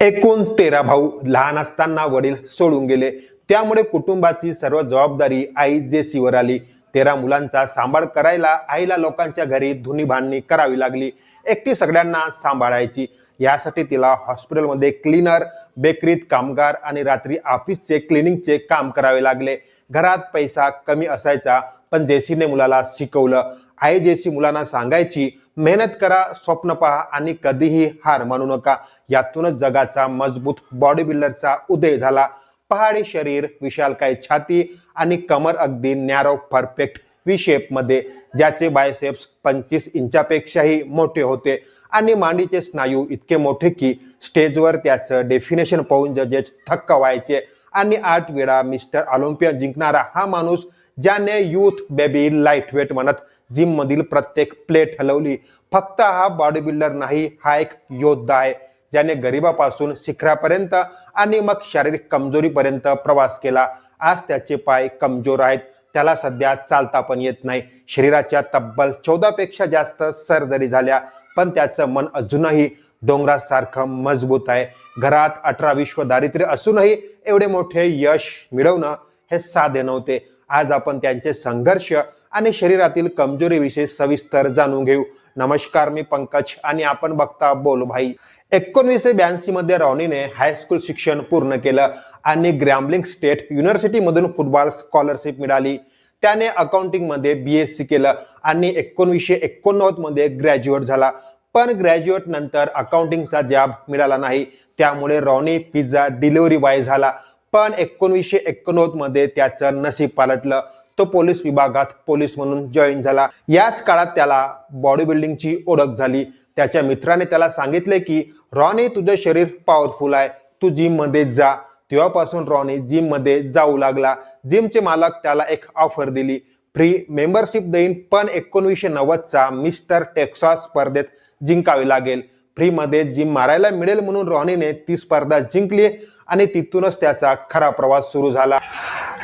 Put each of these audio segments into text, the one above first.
एकूण तेरा भाऊ लहान असताना वडील सोडून गेले. त्यामुळे कुटुंबाची सर्व जबाबदारी आई जेसीवर आली. तेरा मुलांचा सांभाळ करायला आईला लोकांच्या घरी धुनी भांडणी करावी लागली. एकटी सगळ्यांना सांभाळायची. यासाठी तिला हॉस्पिटलमध्ये क्लीनर बेकरीत कामगार आणि रात्री ऑफिसचे क्लिनिंगचे काम करावे लागले. घरात पैसा कमी असायचा पण जेसीने मुलाला शिकवलं. आई जेसी मुलांना सांगायची मेहनत करा स्वप्न पहा आणि कधीही हार मानू नका. यातूनच जगाचा मजबूत बॉडी बिल्डरचा उदय झाला. पहाडी शरीर विशालकाय छाती आणि कमर अगदी नॅरो परफेक्ट व्ही शेपमध्ये ज्याचे बायसेप्स पंचवीस इंचापेक्षाही मोठे होते. आणि मांडीचे स्नायू इतके मोठे की स्टेजवर त्याचं डेफिनेशन पाहून जजेस थक्क व्हायचे. आणि आठ वेळा मिस्टर ऑलिम्पियन जिंकणारा हा माणूस ज्याने यूथ बेबी लाईटवेट म्हणत जिममधील प्रत्येक प्लेट हलवली. फक्त हा बॉडी बिल्डर नाही हा एक योद्धा आहे ज्याने गरिबापासून शिखरापर्यंत आणि मग शारीरिक कमजोरीपर्यंत प्रवास केला. आज त्याचे पाय कमजोर आहेत त्याला सध्या चालता पण येत नाही. शरीराच्या तब्बल चौदापेक्षा जास्त सर्जरी झाल्या पण त्याचं मन अजूनही डोंगरासारखं मजबूत आहे. घरात अठरा विश्व दारिद्र्य असूनही एवढे मोठे यश मिळवणं हे साधे नव्हते. आज आपण त्यांचे संघर्ष आणि शरीरातील कमजोरीविषयी सविस्तर जाणून घेऊ. नमस्कार मी पंकज आणि आपण बघता बोल भाई. एकोणीसशे ब्याऐंशीमध्ये रॉनीने हायस्कूल शिक्षण पूर्ण केलं आणि ग्रॅम्बलिंग स्टेट युनिव्हर्सिटीमधून फुटबॉल स्कॉलरशिप मिळाली. त्याने अकाउंटिंगमध्ये बी एस सी केलं आणि एकोणीसशे एकोणनव्वदमध्ये ग्रॅज्युएट झाला. पण ग्रॅज्युएट नंतर अकाउंटिंगचा जॉब मिळाला नाही. त्यामुळे रॉनी पिझ्झा डिलिव्हरी बॉय झाला. पण एकोणीसशे एकोणनव्वदमध्ये त्याचं नशीब पालटलं. तो पोलीस विभागात पोलीस म्हणून जॉईन झाला. याच काळात त्याला बॉडी बिल्डिंगची ओळख झाली. त्याच्या मित्राने त्याला सांगितले की रॉनी तुझं शरीर पॉवरफुल आहे. तू जिममध्ये जा. तेव्हापासून रॉनी जिममध्ये जाऊ लागला. जिमचे मालक त्याला एक ऑफर दिली. फ्री मेंबरशिप देईन पण एकोणीसशे नव्वदचा मिस्टर टेक्सास स्पर्धेत जिंकावे लागेल. फ्रीमध्ये जिम मारायला मिळेल म्हणून रॉनीने ती स्पर्धा जिंकली आणि तिथूनच त्याचा खरा प्रवास सुरू झाला.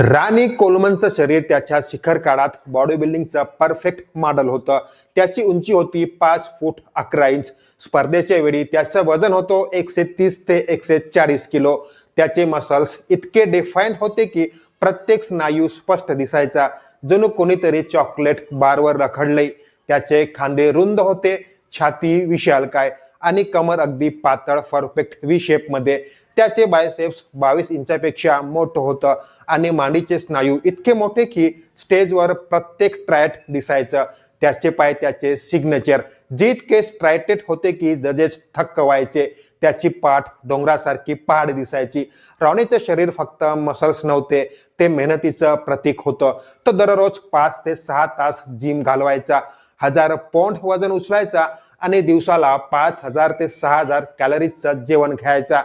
राणी कोलमनचं शरीर त्याच्या शिखर काळात बॉडी बिल्डिंगचं परफेक्ट मॉडेल होतं. त्याची उंची होती पाच फूट अकरा इंच. स्पर्धेच्या वेळी त्याचं वजन होतं एकशे तीस ते एकशे चाळीस किलो. त्याचे मसल्स इतके डिफाईन होते की प्रत्येक स्नायू स्पष्ट दिसायचा. जणू कोणीतरी चॉकलेट बारवर रखडले त्याचे खांदे रुंद होते. छाती विशाल काय? आणि कमर अगदी पातळ परफेक्ट व्ही शेपमध्ये त्याचे बायसेप्स बावीस इंचापेक्षा मोठं होतं. आणि मांडीचे स्नायू इतके मोठे की स्टेजवर प्रत्येक ट्रायट दिसायचं. त्याचे पाय त्याचे सिग्नेचर जितके स्ट्रायटेड होते की जजेस थक्क व्हायचे त्याची पाठ डोंगरासारखी पहाड दिसायची. रॉनीचं शरीर फक्त मसल्स नव्हते ते मेहनतीचं प्रतीक होतं. तो दररोज पाच ते सहा तास जिम घालवायचा. हजार पौंड वजन उचलायचा आणि दिवसाला पाच हजार ते सहा हजार कॅलरीजचं जेवण घ्यायचा.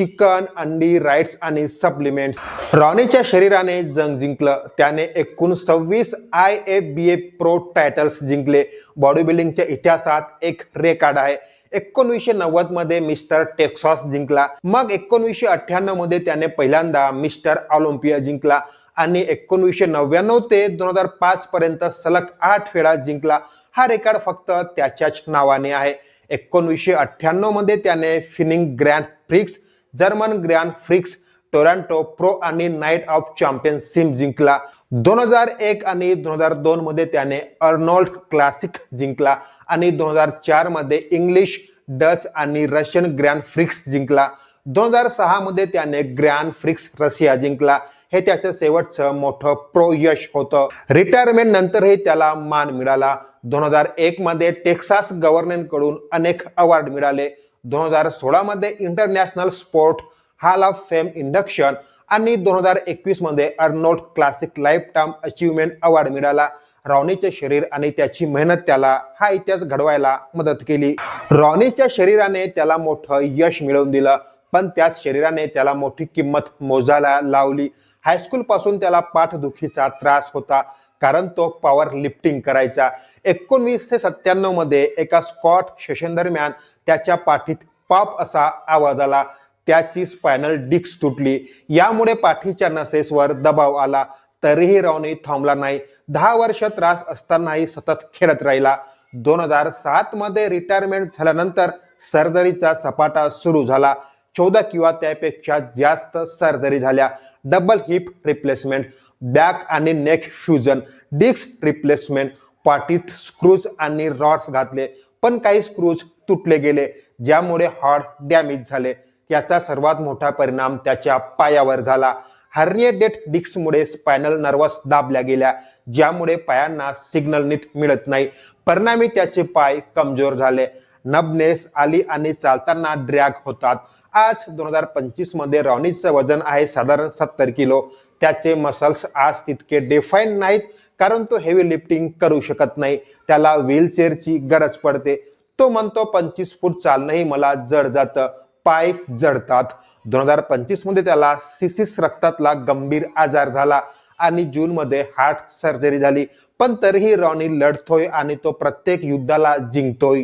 चिकन अंडी राईट्स आणि सप्लिमेंट्स. रॉनीच्या शरीराने जंग जिंकलं. त्याने एकूण सव्वीस I F B B pro titles जिंकले. बॉडी बिल्डिंगच्या इतिहासात एक रेकॉर्ड आहे. एकोणीसशे नव्वदमध्ये मिस्टर टेक्सॉस जिंकला. मग एकोणीसशे अठ्ठ्याण्णवमध्ये त्याने पहिल्यांदा मिस्टर ऑलिम्पिया जिंकला. आणि एकोणीसशे नव्याण्णव ते दोन हजार पाच पर्यंत सलग आठ वेळा जिंकला. हा रेकॉर्ड फक्त त्याच्याच नावाने आहे. एकोणीसशे अठ्ठ्याण्णवमध्ये त्याने Finnish grand prix German grand prix Toronto pro आणि नाईट ऑफ चॅम्पियनशिप जिंकला. दोन हजार एक आणि दोन हजार दोन मध्ये त्याने अर्नोल्ड क्लासिक जिंकला आणि दोन हजार चारमध्ये इंग्लिश डच आणि रशियन ग्रँड फ्रिक्स जिंकला. दोन हजार सहा मध्ये त्याने ग्रँड फ्रिक्स रशिया जिंकला. हे त्याचं शेवटचं मोठं प्रो यश होतं. रिटायरमेंट नंतरही त्याला मान मिळाला. दोन हजार एक मध्ये टेक्सास गव्हर्नमेंटकडून अनेक अवॉर्ड मिळाले. दोन हजार सोळामध्ये international sport hall of fame induction आणि दोन हजार एकवीसमध्ये Arnold classic lifetime achievement award मिळाला. रॉनीचे शरीर आणि त्याची मेहनत त्याला हा इतिहास घडवायला मदत केली. रॉनीच्या शरीराने त्याला मोठं यश मिळवून दिलं पण त्याच शरीराने त्याला मोठी किंमत मोजायला लावली. हायस्कूलपासून त्याला पाठदुखीचा त्रास होता कारण तो पॉवर लिफ्टिंग करायचा. एकोणवीसशे सत्त्याण्णवमध्ये एका स्कॉट सेशन दरम्यान त्याच्या पाठीत पॉप असा आवाज आला. त्याची स्पायनल डिक्स तुटली. यामुळे पाठीच्या नसेसवर दबाव आला. तरीही रॉनी थांबला नाही. दहा वर्ष त्रास असतानाही सतत खेळत राहिला. दोन हजार सातमध्ये रिटायरमेंट झाल्यानंतर सर्जरीचा सपाटा सुरू झाला. चौदा किंवा त्यापेक्षा जास्त सर्जरी झाल्या. डबल हिप रिप्लेसमेंट बॅक आणि नेक फ्युजन डिस्क रिप्लेसमेंट पाठीत स्क्रूज आणि रॉड्स घातले. पण काही स्क्रूज तुटले गेले ज्यामुळे हार्ट डॅमेज झाले. याचा सर्वात मोठा परिणाम त्याच्या पायावर झाला. हर्निएटेड डिस्कमुळे स्पायनल नर्वस दाबल्या गेल्या ज्यामुळे पायांना सिग्नल नीट मिळत नाही. परिणामी त्याचे पाय कमजोर झाले. नबनेस आली आणि चालताना ड्रॅग होतात. आज दोन हजार पंचवीसमध्ये रॉनीचं वजन आहे साधारण सत्तर किलो. त्याचे मसल्स आज तितके डिफाईन नाहीत कारण तो हेवी लिफ्टिंग करू शकत नाही. त्याला व्हीलचेअरची गरज पडते. तो म्हणतो पंचवीस फूट चालणंही मला जड जातं. पाय जडतात. दोन हजार पंचवीसमध्ये त्याला सिसिस रक्तातला गंभीर आजार झाला आणि जूनमध्ये हार्ट सर्जरी झाली. पण तरीही रॉनी लढतोय आणि तो प्रत्येक युद्धाला जिंकतोय.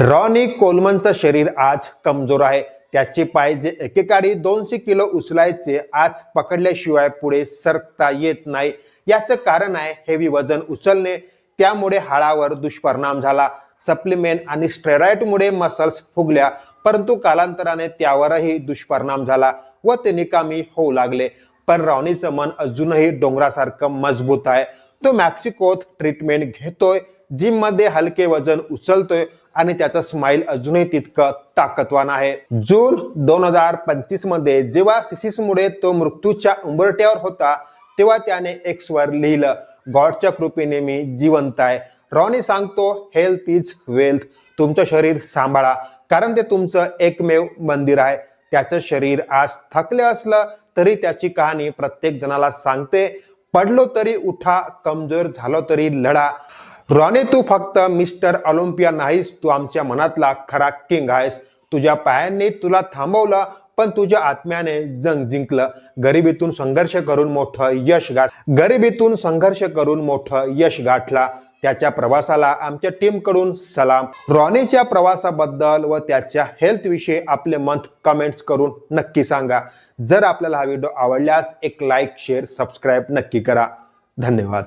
रॉनी कोलमनचं शरीर आज कमजोर आहे. त्याचे पाय जे एकेकाळी दोनशे किलो उचलायचे आज पकडल्याशिवाय पुढे सरकता येत नाही. याचं कारण आहे हेवी वजन उचलणे. त्यामुळे हाडावर दुष्परिणाम झाला. सप्लिमेंट आणि स्टेरॉइडमुळे मसल्स फुगल्या. परंतु कालांतराने त्यावरही दुष्परिणाम झाला व ते निकामी होऊ लागले. पण रॉनीचं मन अजूनही डोंगरासारखं मजबूत आहे. तो मॅक्सिकोत ट्रीटमेंट घेतोय. जिममध्ये हलके वजन उचलतोय. आणि त्याचा स्माइल अजूनही तितकं ताकदवान आहे. जून दोन हजार पंचवीसमध्ये जेव्हा सिसिसमुळे तो मृत्यूच्या उंबरट्यावर होता तेव्हा त्याने एक्स वर लिहिलं गॉडच्या कृपेने मी जिवंत आहे. रॉनी सांगतो हेल्थ इज वेल्थ तुमचं शरीर सांभाळा कारण ते तुमचं एकमेव मंदिर आहे. त्याचं शरीर आज थकले असलं तरी त्याची कहाणी प्रत्येक जणाला सांगते. पडलो तरी उठा कमजोर झालो तरी लढा. रॉनी तू फक्त मिस्टर ऑलिम्पिया नाहीस. तू आमच्या मनातला खरा किंग आहेस. तुझ्या पायांनी तुला थांबवलं पण तुझ्या आत्म्याने जंग जिंकलं. गरिबीतून संघर्ष करून मोठं यश गाठ गरिबीतून संघर्ष करून मोठं यश गाठला. त्याच्या प्रवासाला आमच्या टीमकडून सलाम. रॉनीच्या प्रवासाबद्दल व त्याच्या हेल्थ विषयी आपले मत कमेंट्स करून नक्की सांगा. जर आपल्याला हा व्हिडिओ आवडल्यास एक लाईक शेअर सबस्क्राईब नक्की करा. धन्यवाद.